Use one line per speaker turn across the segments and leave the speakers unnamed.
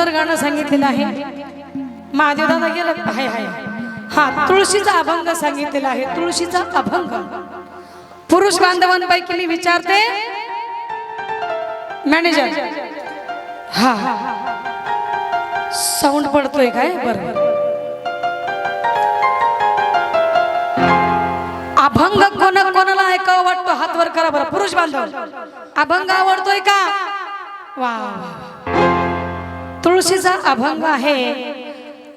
सुंदर गाणं सांगितलेलं आहे. महादेव दादा गेलं. हाय हाय. हा तुळशीचा अभंग सांगितलेला आहे. तुळशीचा अभंग. पुरुष बांधवांपैकी मी विचारते. मॅनेजर हा साऊंड पडतोय काय? बरं. अभंग कोण कोणाला ऐकावं वाटतो? हात वर करा बरं. पुरुष बांधव. अभंग आवडतोय का? वा. तुळशीचा अभंग आहे.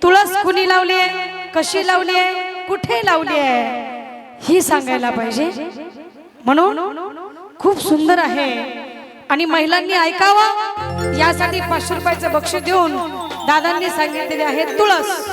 तुळस कुणी लावली आहे कशी लावली आहे कुठे लावली आहे ही सांगायला पाहिजे. म्हणून खूप सुंदर आहे. आणि महिलांनी ऐकावं. यासाठी पाचशे रुपयाचं बक्षीस देऊन दादांनी सांगितलेले आहे तुळस.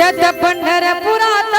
पंढरपुरात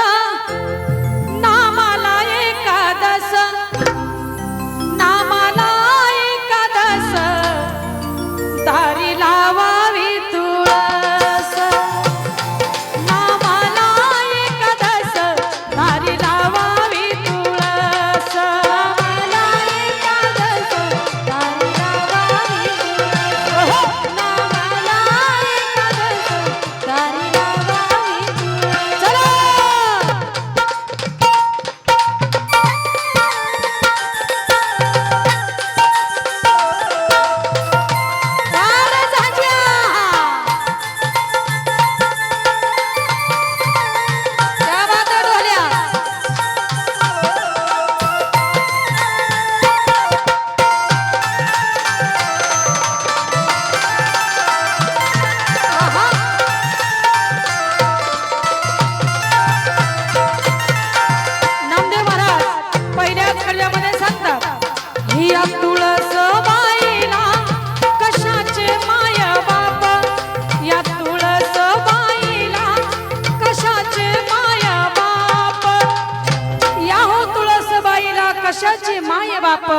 कशाचे माय बाप?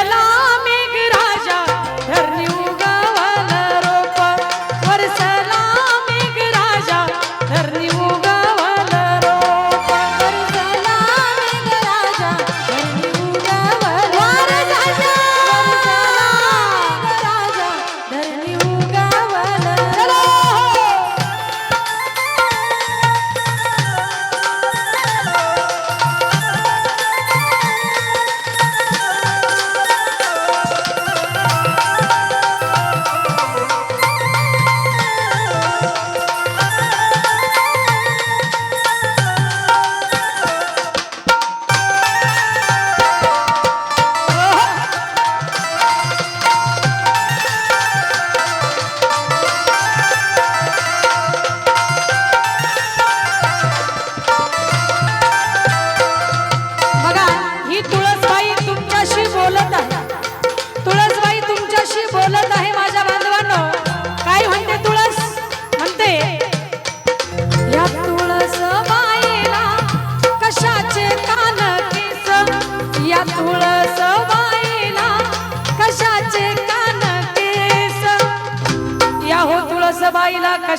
या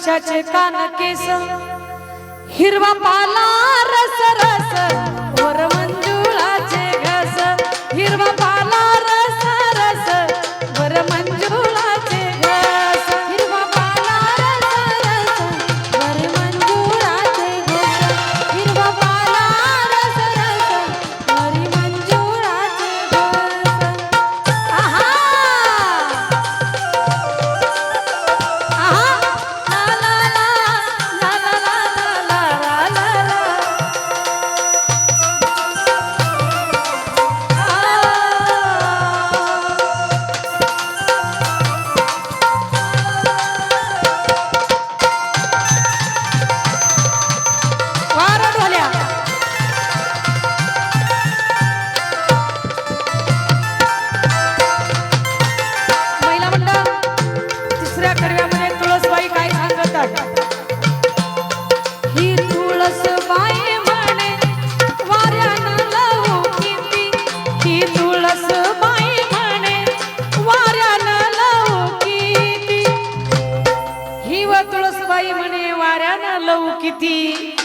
कशाचे कान केस हिरवा पाला रस रस वर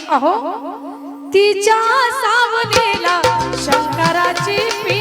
अहो तिच्या सावनेला शंकराची पी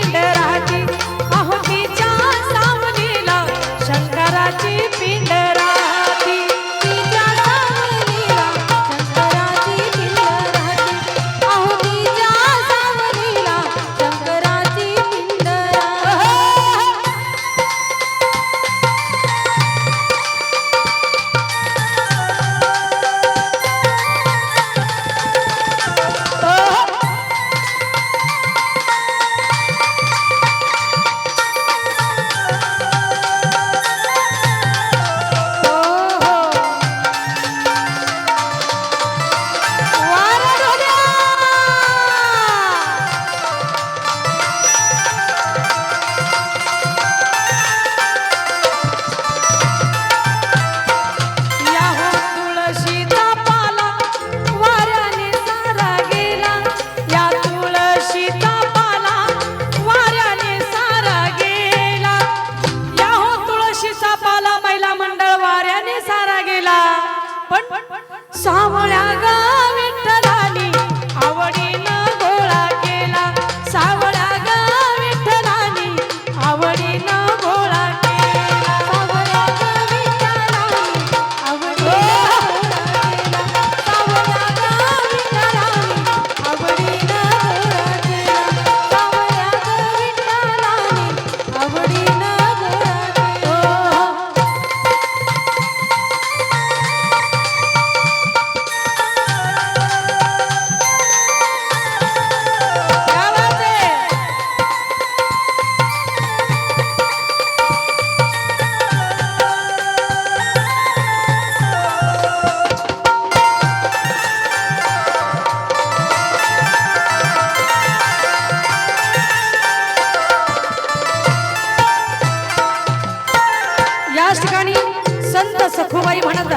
सखूबाई म्हणत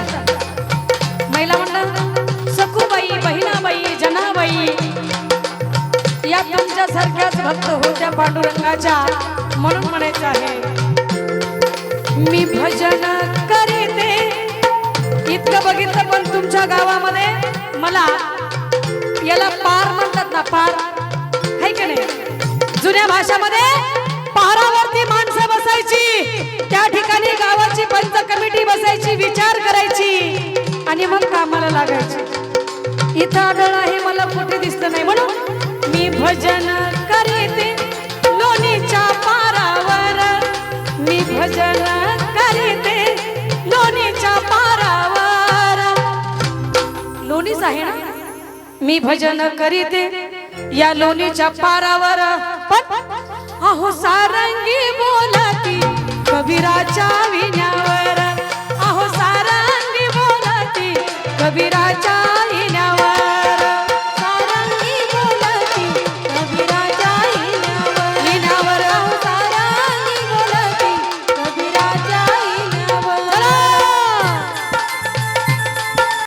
महिला म्हणतात सखूबाई बहिणाबाई जनाबाई या तुमच्यासारख्याच भक्त होत्या पांडुरंगाच्या म्हणून म्हणायचं आहे मी भजन करीते. इतकं बघितलं पण तुमच्या गावामध्ये मला याला पार म्हणतात ना पार. आहे की नाही? जुन्या भाषामध्ये पहारावरती माणसं बसायची. त्या ठिकाणी लागायची. इथं आदळ आहे मला कुठे दिसत नाही म्हणून मी भजन करीते लोणीच्या पारावर. मी भजन करीते लोणीच्या पारावर. लोणीच आहे ना? मी भजन करीते या लोणीच्या पारावर. पण अहो सारंगी बोलती कबीराच्या विण्यावर.